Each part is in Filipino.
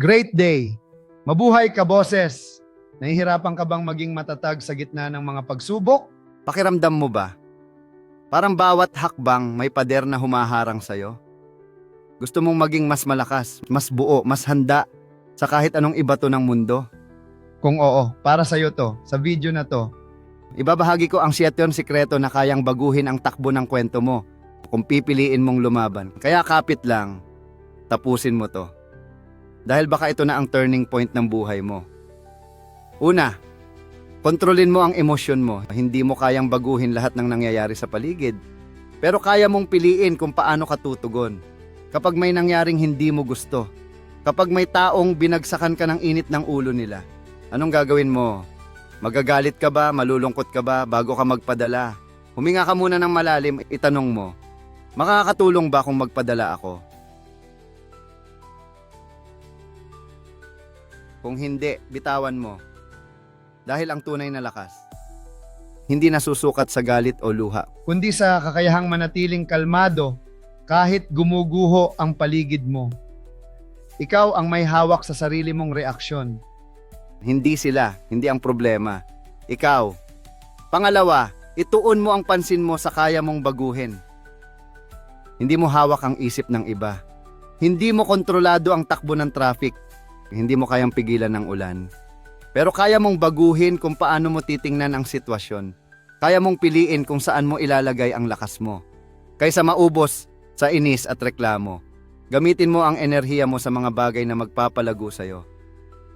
Great day. Mabuhay ka, boses. Nahihirapan ka bang maging matatag sa gitna ng mga pagsubok? Pakiramdam mo ba? Parang bawat hakbang may pader na humaharang sa'yo. Gusto mong maging mas malakas, mas buo, mas handa sa kahit anong ibato ng mundo. Kung oo, para sa'yo to, sa video na to. Ibabahagi ko ang siyetyon sikreto na kayang baguhin ang takbo ng kwento mo kung pipiliin mong lumaban. Kaya kapit lang, tapusin mo to. Dahil baka ito na ang turning point ng buhay mo. Una, kontrolin mo ang emosyon mo. Hindi mo kayang baguhin lahat ng nangyayari sa paligid. Pero kaya mong piliin kung paano ka tutugon. Kapag may nangyaring hindi mo gusto. Kapag may taong binagsakan ka ng init ng ulo nila. Anong gagawin mo? Magagalit ka ba? Malulungkot ka ba bago ka magpadala? Huminga ka muna ng malalim, itanong mo. Makakatulong ba kung magpadala ako? Kung hindi, bitawan mo. Dahil ang tunay na lakas, hindi nasusukat sa galit o luha. Kundi sa kakayahang manatiling kalmado kahit gumuguho ang paligid mo. Ikaw ang may hawak sa sarili mong reaksyon. Hindi sila, hindi ang problema. Ikaw. Pangalawa, ituon mo ang pansin mo sa kaya mong baguhin. Hindi mo hawak ang isip ng iba. Hindi mo kontrolado ang takbo ng traffic. Hindi mo kayang pigilan ng ulan. Pero kaya mong baguhin kung paano mo titingnan ang sitwasyon. Kaya mong piliin kung saan mo ilalagay ang lakas mo. Kaysa maubos sa inis at reklamo, gamitin mo ang enerhiya mo sa mga bagay na magpapalago sa'yo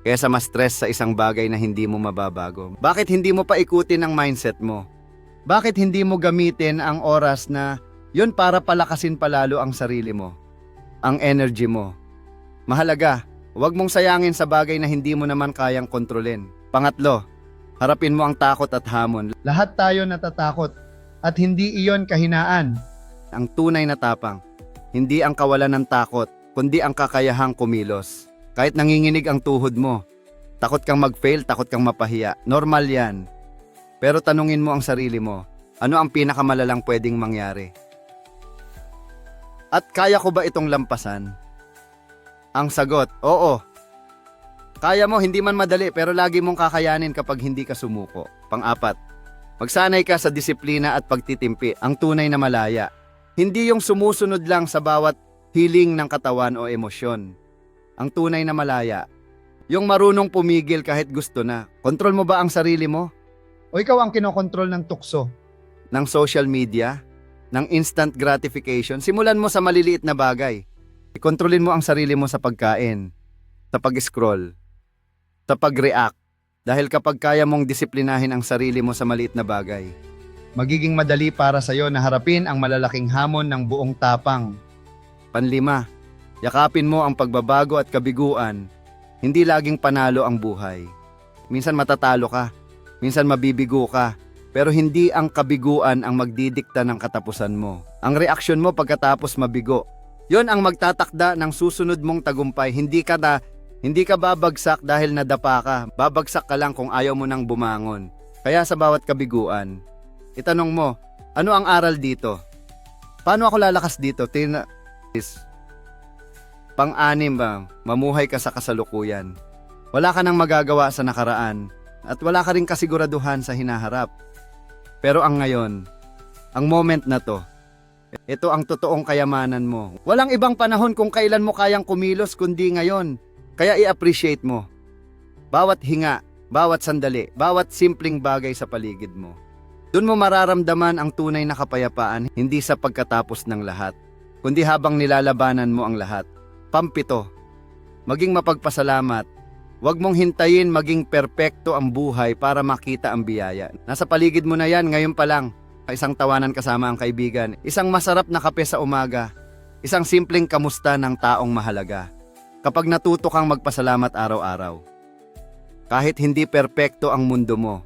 kaysa ma-stress sa isang bagay na hindi mo mababago. Bakit hindi mo pa ikutin ang mindset mo? Bakit hindi mo gamitin ang oras na yon para palakasin palalo ang sarili mo? Ang energy mo. Mahalaga, huwag mong sayangin sa bagay na hindi mo naman kayang kontrolin. Pangatlo, harapin mo ang takot at hamon. Lahat tayo natatakot at hindi iyon kahinaan. Ang tunay na tapang, hindi ang kawalan ng takot, kundi ang kakayahang kumilos. Kahit nanginginig ang tuhod mo, takot kang mag-fail, takot kang mapahiya. Normal yan. Pero tanungin mo ang sarili mo, ano ang pinakamalalang pwedeng mangyari? At kaya ko ba itong lampasan? Ang sagot, oo. Kaya mo, hindi man madali, pero lagi mong kakayanin kapag hindi ka sumuko. Pang-apat, magsanay ka sa disiplina at pagtitimpi, ang tunay na malaya. Hindi yung sumusunod lang sa bawat hiling ng katawan o emosyon. Ang tunay na malaya. Yung marunong pumigil kahit gusto na. Kontrol mo ba ang sarili mo? O ikaw ang kinokontrol ng tukso. Ng social media? Ng instant gratification? Simulan mo sa maliliit na bagay. Ikontrolin mo ang sarili mo sa pagkain. Sa pag-scroll. Sa pag-react. Dahil kapag kaya mong disiplinahin ang sarili mo sa maliit na bagay, Magiging madali para sa'yo na harapin ang malalaking hamon ng buong tapang. Panlima, yakapin mo ang pagbabago at kabiguan. Hindi laging panalo ang buhay. Minsan matatalo ka, minsan mabibigo ka, pero hindi ang kabiguan ang magdidikta ng katapusan mo. Ang reaksyon mo pagkatapos mabigo. Yon ang magtatakda ng susunod mong tagumpay. Hindi ka na, hindi ka babagsak dahil nadapa ka. Babagsak ka lang kung ayaw mo nang bumangon. Kaya sa bawat kabiguan, itanong mo, ano ang aral dito? Paano ako lalakas dito? Tina, is pang-anim ba, mamuhay ka sa kasalukuyan. Wala ka nang magagawa sa nakaraan at wala ka rin kasiguraduhan sa hinaharap. Pero ang ngayon, ang moment na to, ito ang totoong kayamanan mo. Walang ibang panahon kung kailan mo kayang kumilos kundi ngayon. Kaya i-appreciate mo. Bawat hinga, bawat sandali, bawat simpleng bagay sa paligid mo. Doon mo mararamdaman ang tunay na kapayapaan hindi sa pagkatapos ng lahat, kundi habang nilalabanan mo ang lahat. Pampito, maging mapagpasalamat. Huwag mong hintayin maging perpekto ang buhay para makita ang biyaya. Nasa paligid mo na yan ngayon pa lang. Isang tawanan kasama ang kaibigan, isang masarap na kape sa umaga, isang simpleng kamusta ng taong mahalaga. Kapag natuto kang magpasalamat araw-araw. Kahit hindi perpekto ang mundo mo,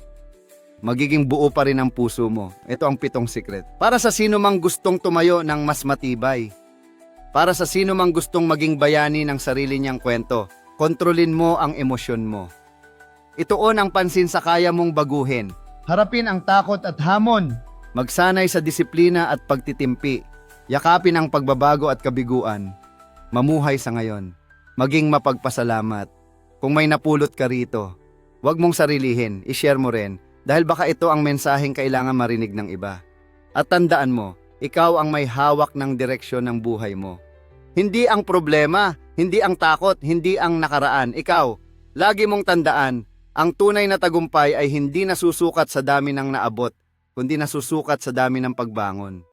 magiging buo pa rin ang puso mo. Ito ang pitong secret. Para sa sino mang gustong tumayo ng mas matibay. Para sa sino mang gustong maging bayani ng sarili niyang kwento, kontrolin mo ang emosyon mo. Ituon ang pansin sa kaya mong baguhin. Harapin ang takot at hamon. Magsanay sa disiplina at pagtitimpi. Yakapin ang pagbabago at kabiguan. Mamuhay sa ngayon. maging mapagpasalamat. Kung may napulot ka rito, huwag mong sarilihin, ishare mo rin dahil baka ito ang mensaheng kailangan marinig ng iba. At tandaan mo, ikaw ang may hawak ng direksyon ng buhay mo. Hindi ang problema, hindi ang takot, hindi ang nakaraan. Ikaw, lagi mong tandaan, ang tunay na tagumpay ay hindi nasusukat sa dami ng naabot, kundi nasusukat sa dami ng pagbangon.